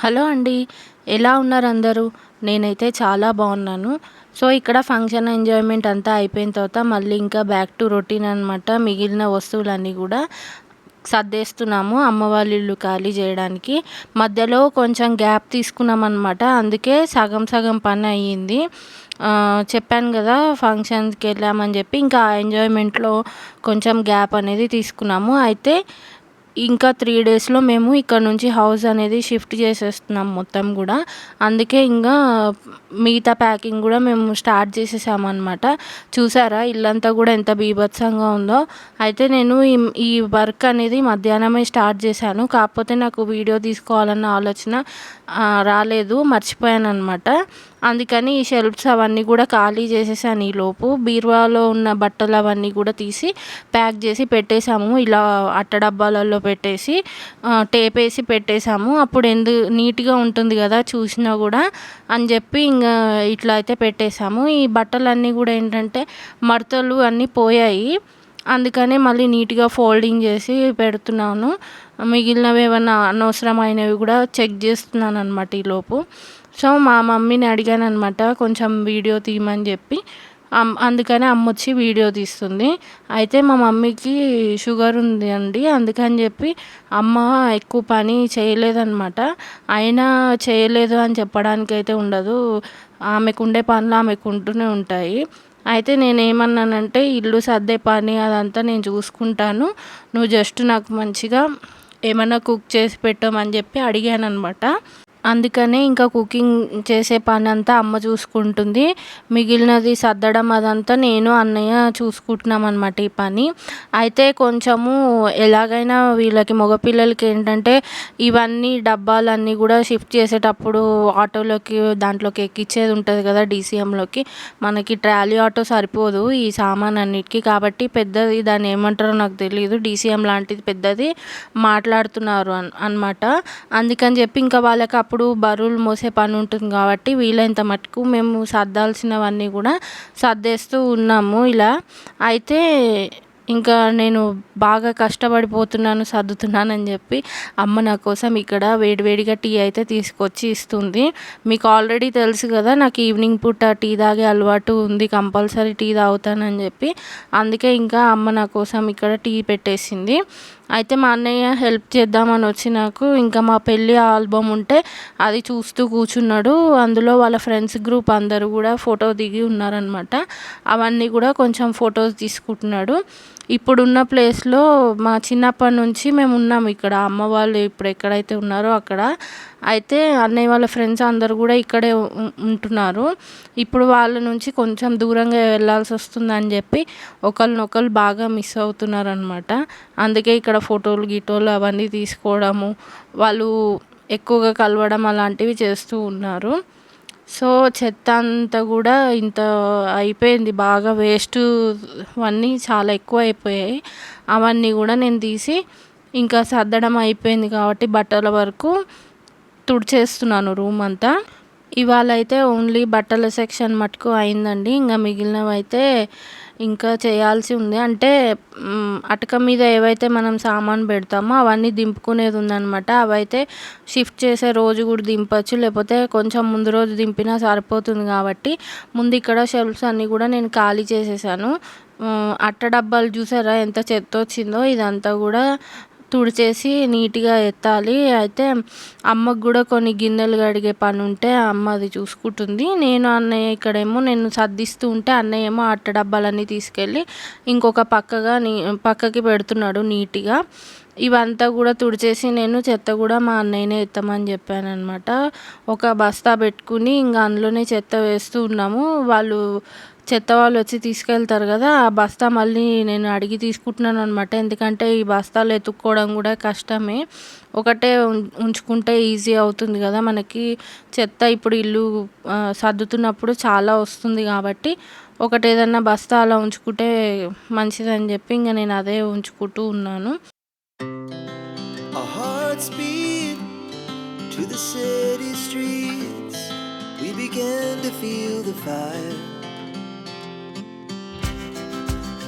Hello అండి ఎలా ఉన్నారు అందరూ? నేనైతే చాలా బాగున్నాను. సో ఇక్కడ ఫంక్షన్ ఎంజాయ్మెంట్ అంతా అయిపోయిన తర్వాత మళ్ళీ ఇంకా బ్యాక్ టు రొటీన్ అనమాట మిగిలిన వస్తువులన్నీ కూడా సర్దేస్తున్నాము అమ్మ వాళ్ళ ఇల్లు ఖాళీ చేయడానికి. మధ్యలో కొంచెం గ్యాప్ తీసుకున్నాం అనమాట అందుకే సగం సగం పని అయ్యింది. చెప్పాను కదా ఫంక్షన్కి వెళ్ళామని చెప్పి ఇంకా ఎంజాయ్మెంట్లో కొంచెం గ్యాప్ అనేది తీసుకున్నాము. అయితే ఇంకా త్రీ డేస్లో మేము ఇక్కడ నుంచి హౌస్ అనేది షిఫ్ట్ చేసేస్తున్నాం మొత్తం కూడా. అందుకే ఇంకా మిగతా ప్యాకింగ్ కూడా మేము స్టార్ట్ చేసేసామన్నమాట. చూసారా? ఇల్లంతా కూడా ఎంత బీభత్సంగా ఉందో. అయితే నేను ఈ ఈ వర్క్ అనేది మధ్యాహ్నమే స్టార్ట్ చేశాను. కాకపోతే నాకు వీడియో తీసుకోవాలన్న ఆలోచన రాలేదు. మర్చిపోయాను అనమాట అందుకని ఈ షెల్ఫ్స్ అవన్నీ కూడా ఖాళీ చేసేసాను ఈలోపు బీరువాలో ఉన్న బట్టలు అవన్నీ కూడా తీసి ప్యాక్ చేసి పెట్టేశాము. ఇలా అట్ట డబ్బాలలో పెట్టేసి టేప్ వేసి పెట్టేశాము. అప్పుడు ఎందు నీట్గా ఉంటుంది కదా చూసినా కూడా అని చెప్పి ఇంకా ఇట్లా అయితే పెట్టేశాము. ఈ బట్టలన్నీ కూడా ఏంటంటే మడతలు అన్నీ పోయాయి. అందుకనే మళ్ళీ నీట్గా ఫోల్డింగ్ చేసి పెడుతున్నాను. మిగిలినవి ఏమైనా అనవసరమైనవి కూడా చెక్ చేస్తున్నాను అనమాట ఈలోపు సో మా మమ్మీని అడిగాను అనమాట కొంచెం వీడియో తీయమని చెప్పి. అందుకని అమ్మ వచ్చి వీడియో తీస్తుంది. అయితే మా మమ్మీకి షుగర్ ఉంది అండి అందుకని చెప్పి అమ్మ ఎక్కువ పని చేయలేదన్నమాట. అయినా చేయలేదు అని చెప్పడానికి అయితే ఉండదు. ఆమెకు ఉండే పనులు ఆమెకు ఉంటూనే ఉంటాయి. అయితే నేను ఏమన్నానంటే ఇల్లు సర్దే పని అదంతా నేను చూసుకుంటాను. నువ్వు జస్ట్ నాకు మంచిగా ఏమైనా కుక్ చేసి పెట్టమని చెప్పి అడిగాను అనమాట అందుకనే ఇంకా కుకింగ్ చేసే పని అంతా అమ్మ చూసుకుంటుంది. మిగిలినది సర్దడం అదంతా నేను అన్నయ్య చూసుకుంటున్నాం అనమాట ఈ పని. అయితే కొంచెము ఎలాగైనా వీళ్ళకి మగపిల్లలకి ఏంటంటే ఇవన్నీ డబ్బాలన్నీ కూడా షిఫ్ట్ చేసేటప్పుడు ఆటోలోకి దాంట్లోకి ఎక్కించేది ఉంటుంది కదా డీసీఎంలోకి. మనకి ట్రాలీ ఆటో సరిపోదు ఈ సామాన్ అన్నిటికీ కాబట్టి పెద్దది దాన్ని ఏమంటారో నాకు తెలియదు డీసీఎం లాంటిది పెద్దది మాట్లాడుతున్నారు అనమాట అందుకని చెప్పి ఇంకా వాళ్ళకి అప్పుడు బరువులు మోసే పని ఉంటుంది కాబట్టి వీలైనంత మటుకు మేము సర్దాల్సినవన్నీ కూడా సర్దేస్తూ ఉన్నాము ఇలా. అయితే ఇంకా నేను బాగా కష్టపడిపోతున్నాను సర్దుతున్నాను అని చెప్పి అమ్మ నా కోసం ఇక్కడ వేడివేడిగా టీ అయితే తీసుకొచ్చి ఇస్తుంది. మీకు ఆల్రెడీ తెలుసు కదా నాకు ఈవినింగ్ పూట టీ తాగే అలవాటు ఉంది కంపల్సరీ టీ తాగుతానని చెప్పి. అందుకే ఇంకా అమ్మ నా కోసం ఇక్కడ టీ పెట్టేసింది. అయితే మా అన్నయ్య హెల్ప్ చేద్దామని వచ్చి నాకు ఇంకా మా పెళ్ళి ఆల్బమ్ ఉంటే అది చూస్తూ కూర్చున్నాడు. అందులో వాళ్ళ ఫ్రెండ్స్ గ్రూప్ అందరూ కూడా ఫోటో దిగి ఉన్నారనమాట అవన్నీ కూడా కొంచెం ఫొటోస్ తీసుకుంటున్నాడు. ఇప్పుడున్న ప్లేస్లో మా చిన్నప్పటి నుంచి మేము ఉన్నాము ఇక్కడ. అమ్మ వాళ్ళు ఇప్పుడు ఎక్కడైతే ఉన్నారో అక్కడ. అయితే అన్నయ్య వాళ్ళ ఫ్రెండ్స్ అందరు కూడా ఇక్కడే ఉంటున్నారు. ఇప్పుడు వాళ్ళ నుంచి కొంచెం దూరంగా వెళ్ళాల్సి వస్తుందని చెప్పి ఒకరినొకరు బాగా మిస్ అవుతున్నారు అనమాట అందుకే ఇక్కడ ఫోటోలు గిటోలు అవన్నీ తీసుకోవడము వాళ్ళు ఎక్కువగా కలవడం అలాంటివి చేస్తూ ఉన్నారు. సో చెత్త అంతా కూడా ఇంత అయిపోయింది. బాగా వేస్ట్ అన్నీ చాలా ఎక్కువ అయిపోయాయి. అవన్నీ కూడా నేను తీసి ఇంకా సర్దడం అయిపోయింది కాబట్టి బట్టల వరకు తుడిచేస్తున్నాను రూమ్ అంతా. ఇవాళ అయితే ఓన్లీ బట్టల సెక్షన్ మటుకు అయిందండి. ఇంకా మిగిలినవి అయితే ఇంకా చేయాల్సి ఉంది. అంటే అటక మీద ఏవైతే మనం సామాన్ పెడతామో అవన్నీ దింపుకునేది ఉందనమాట అవైతే షిఫ్ట్ చేసే రోజు కూడా దింపచ్చు. లేకపోతే కొంచెం ముందు రోజు దింపినా సరిపోతుంది కాబట్టి ముందు ఇక్కడ షెల్ఫ్స్ అన్నీ కూడా నేను ఖాళీ చేసేసాను. అట్ట డబ్బాలు చూసారా? ఎంత చెత్త వచ్చిందో ఇదంతా కూడా తుడిచేసి నీట్గా ఎత్తాలి. అయితే అమ్మకు కూడా కొన్ని గిన్నెలు కడిగే పని ఉంటే అమ్మ అది చూసుకుంటుంది. నేను అన్నయ్య ఇక్కడేమో నేను సర్దిస్తూ ఉంటే అన్నయ్య ఏమో అట్ట డబ్బాలన్నీ తీసుకెళ్ళి ఇంకొక పక్కగా నీ పక్కకి పెడుతున్నాడు నీట్గా. ఇవంతా కూడా తుడిచేసి నేను చెత్త కూడా మా అన్నయ్యనే ఎత్తమని చెప్పాను అనమాట ఒక బస్తా పెట్టుకుని ఇంకా అందులోనే చెత్త వేస్తూ ఉన్నాము. వాళ్ళు చెత్త వాళ్ళు వచ్చి తీసుకెళ్తారు కదా ఆ బస్తా మళ్ళీ నేను అడిగి తీసుకుంటున్నాను అనమాట ఎందుకంటే ఈ బస్తాలు ఎత్తుక్కోవడం కూడా కష్టమే. ఒకటే ఉంచుకుంటే ఈజీ అవుతుంది కదా మనకి. చెత్త ఇప్పుడు ఇల్లు సర్దుతున్నప్పుడు చాలా వస్తుంది కాబట్టి ఒకటి ఏదన్నా బస్తా అలా ఉంచుకుంటే మంచిదని చెప్పి ఇంకా నేను అదే ఉంచుకుంటూ ఉన్నాను. To the city streets, we began to feel the fire.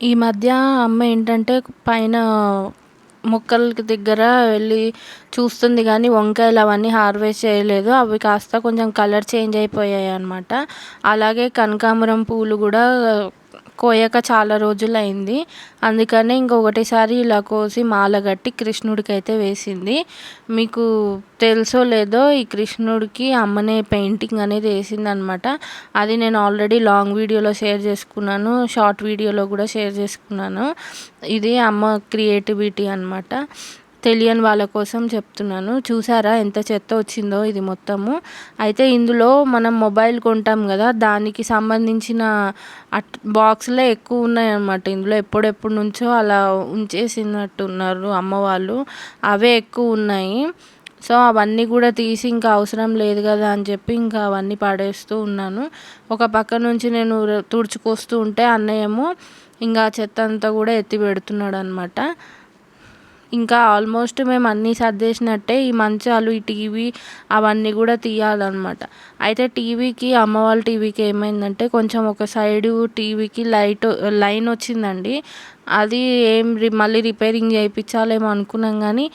ఈ మధ్య అమ్మ ఏంటంటే పైన మొక్కలకి దగ్గర వెళ్ళి చూస్తుంది కానీ వంకాయలు అవన్నీ హార్వెస్ట్ చేయలేదు. అవి కాస్త కొంచెం కలర్ చేంజ్ అయిపోయాయి అనమాట అలాగే కనకాంబరం పూలు కూడా కోయక చాలా రోజులు అయింది అందుకనే ఇంకొకటిసారి ఇలా కోసి మాల కట్టి కృష్ణుడికి అయితే వేసింది. మీకు తెలుసో లేదో ఈ కృష్ణుడికి అమ్మనే పెయింటింగ్ అనేది వేసింది అనమాట అది నేను ఆల్రెడీ లాంగ్ వీడియోలో షేర్ చేసుకున్నాను. షార్ట్ వీడియోలో కూడా షేర్ చేసుకున్నాను. ఇది అమ్మ క్రియేటివిటీ అనమాట. తెలియని వాళ్ళ కోసం చెప్తున్నాను. చూసారా ఎంత చెత్త వచ్చిందో ఇది మొత్తము. అయితే ఇందులో మనం మొబైల్ కొంటాం కదా దానికి సంబంధించిన అట్ బాక్స్లే ఎక్కువ ఉన్నాయన్నమాట. ఇందులో ఎప్పుడెప్పటి నుంచో అలా ఉంచేసినట్టు ఉన్నారు అమ్మ వాళ్ళు. అవే ఎక్కువ ఉన్నాయి. సో అవన్నీ కూడా తీసి ఇంకా అవసరం లేదు కదా అని చెప్పి ఇంకా అవన్నీ పడేస్తూ ఉన్నాను. ఒక పక్క నుంచి నేను తుడుచుకొస్తూ ఉంటే అన్నయ్యము ఇంకా చెత్త అంతా కూడా ఎత్తి పెడుతున్నాడు అనమాట ఇంకా ఆల్మోస్ట్ మేము అన్నీ సర్దేసినట్టే ఈ మంచాలు ఈ టీవీ అవన్నీ కూడా తీయాలన్నమాట. అయితే టీవీకి అమ్మ వాళ్ళ టీవీకి ఏమైందంటే కొంచెం ఒక సైడు టీవీకి లైట్ లైన్ వచ్చిందండి. అది ఏం మళ్ళీ రిపేరింగ్ చేయించాలేమో అనుకున్నాం కానీ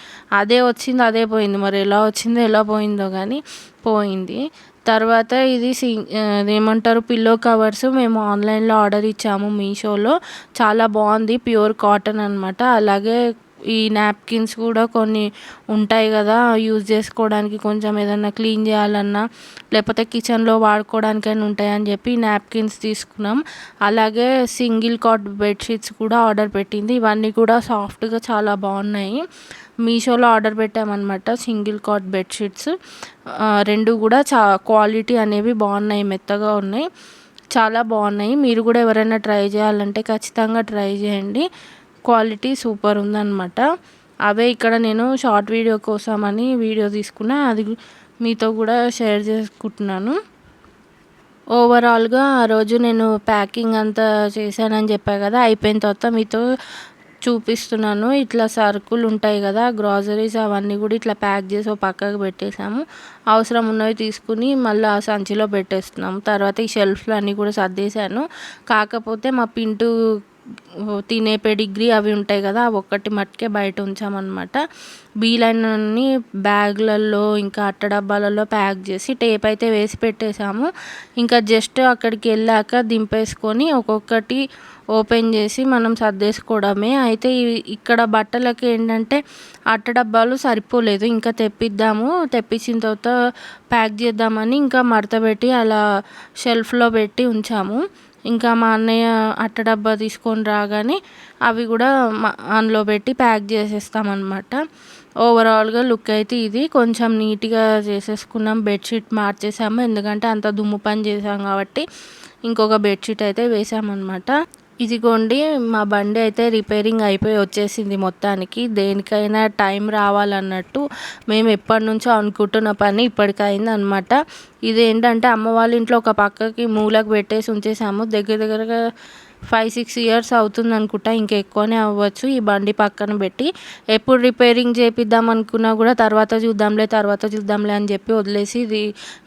అదే వచ్చింది అదే పోయింది. మరి ఎలా వచ్చిందో ఎలా పోయిందో కానీ పోయింది. తర్వాత ఇది సి ఏమంటారు పిల్లో కవర్స్ మేము ఆన్లైన్లో ఆర్డర్ ఇచ్చాము మీషోలో. చాలా బాగుంది ప్యూర్ కాటన్ అనమాట అలాగే ఈ నాప్కిన్స్ కూడా కొన్ని ఉంటాయి కదా యూజ్ చేసుకోవడానికి కొంచెం ఏదన్నా క్లీన్ చేయాలన్నా లేకపోతే కిచెన్లో వాడుకోవడానికైనా ఉంటాయని చెప్పి నాప్కిన్స్ తీసుకున్నాం. అలాగే సింగిల్ కాట్ బెడ్షీట్స్ కూడా ఆర్డర్ పెట్టింది. ఇవన్నీ కూడా సాఫ్ట్గా చాలా బాగున్నాయి. మీషోలో ఆర్డర్ పెట్టామన్నమాట సింగిల్ కాట్ బెడ్షీట్స్ రెండు కూడా చా క్వాలిటీ అనేవి బాగున్నాయి మెత్తగా ఉన్నాయి. చాలా బాగున్నాయి. మీరు కూడా ఎవరైనా ట్రై చేయాలంటే ఖచ్చితంగా ట్రై చేయండి. క్వాలిటీ సూపర్ ఉందన్నమాట. అవే ఇక్కడ నేను షార్ట్ వీడియో కోసమని వీడియో తీసుకున్నా. అది మీతో కూడా షేర్ చేసుకుంటున్నాను. ఓవరాల్గా ఆ రోజు నేను ప్యాకింగ్ అంతా చేశానని చెప్పా కదా అయిపోయిన తర్వాత మీతో చూపిస్తున్నాను. ఇట్లా సరుకులు ఉంటాయి కదా గ్రాసరీస్ అవన్నీ కూడా ఇట్లా ప్యాక్ చేసి ఒక పక్కకు పెట్టేసాము అవసరం ఉన్నవి తీసుకుని మళ్ళీ ఆ సంచిలో పెట్టేస్తున్నాము. తర్వాత ఈ షెల్ఫ్లు అన్నీ కూడా సర్దేశాను. కాకపోతే మా పింటు తినే పెడిగ్రీ అవి ఉంటాయి కదా అవి ఒక్కటి మట్టుకే బయట ఉంచామన్నమాట. బీలైనన్ని బ్యాగ్లలో ఇంకా అట్ట డబ్బాలలో ప్యాక్ చేసి టేప్ అయితే వేసి పెట్టేశాము. ఇంకా జస్ట్ అక్కడికి వెళ్ళాక దింపేసుకొని ఒక్కొక్కటి ఓపెన్ చేసి మనం సర్దేసుకోవడమే. అయితే ఇక్కడ బట్టలకి ఏంటంటే అట్ట డబ్బాలు సరిపోలేదు. ఇంకా తెప్పిద్దాము తెప్పించిన తర్వాత ప్యాక్ చేద్దామని ఇంకా మడత పెట్టి అలా షెల్ఫ్లో పెట్టి ఉంచాము. ఇంకా మా అన్నయ్య అట్ట డబ్బా తీసుకొని రాగానే అవి కూడా అందులో పెట్టి ప్యాక్ చేసేస్తామన్నమాట. ఓవరాల్గా లుక్ అయితే ఇది. కొంచెం నీట్గా చేసేసుకున్నాం. బెడ్షీట్ మార్చేసాము. ఎందుకంటే అంత దుమ్ము పని చేసాం కాబట్టి ఇంకొక బెడ్షీట్ అయితే వేసామన్నమాట. ఇదిగోండి మా బండి అయితే రిపేరింగ్ అయిపోయి వచ్చేసింది మొత్తానికి. దేనికైనా టైం రావాలన్నట్టు మేము ఎప్పటి నుంచో అనుకుంటున్న పని ఇప్పటికైంది అనమాట ఇది ఏంటంటే అమ్మ వాళ్ళ ఇంట్లో ఒక పక్కకి మూలకు పెట్టేసి ఉంచేసాము. దగ్గర దగ్గరగా ఫైవ్ సిక్స్ ఇయర్స్ అవుతుంది అనుకుంటా ఇంకా ఎక్కువనే అవ్వచ్చు. ఈ బండి పక్కన పెట్టి ఎప్పుడు రిపేరింగ్ చేపిద్దాం అనుకున్నా కూడా తర్వాత చూద్దాంలే తర్వాత చూద్దాంలే అని చెప్పి వదిలేసి ఇది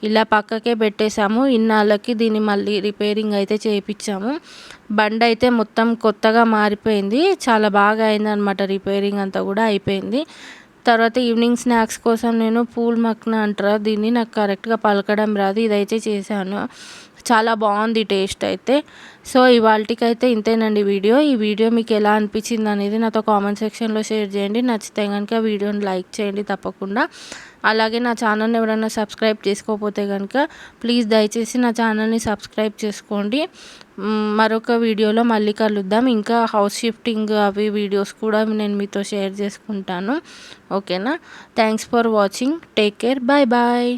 ఇలా పక్కకే పెట్టేశాము. ఇన్నాళ్ళకి దీన్ని మళ్ళీ రిపేరింగ్ అయితే చేయించాము బండి అయితే మొత్తం కొత్తగా మారిపోయింది. చాలా బాగా అయిందనమాట రిపేరింగ్ అంతా కూడా అయిపోయింది. తర్వాత ఈవినింగ్ స్నాక్స్ కోసం నేను పూల్ మక్న అంటారా? దీన్ని నాకు కరెక్ట్గా పలకడం రాదు. ఇదైతే చేశాను. చాలా బాగుంది టేస్ట్ అయితే. సో ఇవాళకైతే ఇంతేనండి వీడియో. ఈ వీడియో మీకు ఎలా అనిపించింది అనేది నాతో కామెంట్ సెక్షన్లో షేర్ చేయండి. నచ్చితే కనుక వీడియోని లైక్ చేయండి తప్పకుండా. అలాగే నా ఛానల్ని ఎవరైనా సబ్స్క్రైబ్ చేసుకోకపోతే కనుక ప్లీజ్ దయచేసి నా ఛానల్ని సబ్స్క్రైబ్ చేసుకోండి. మరొక వీడియోలో మళ్ళీ కలుద్దాం. ఇంకా హౌస్ షిఫ్టింగ్ అవి వీడియోస్ కూడా నేను మీతో షేర్ చేసుకుంటాను. ఓకేనా? Thanks for watching. Take care. Bye bye.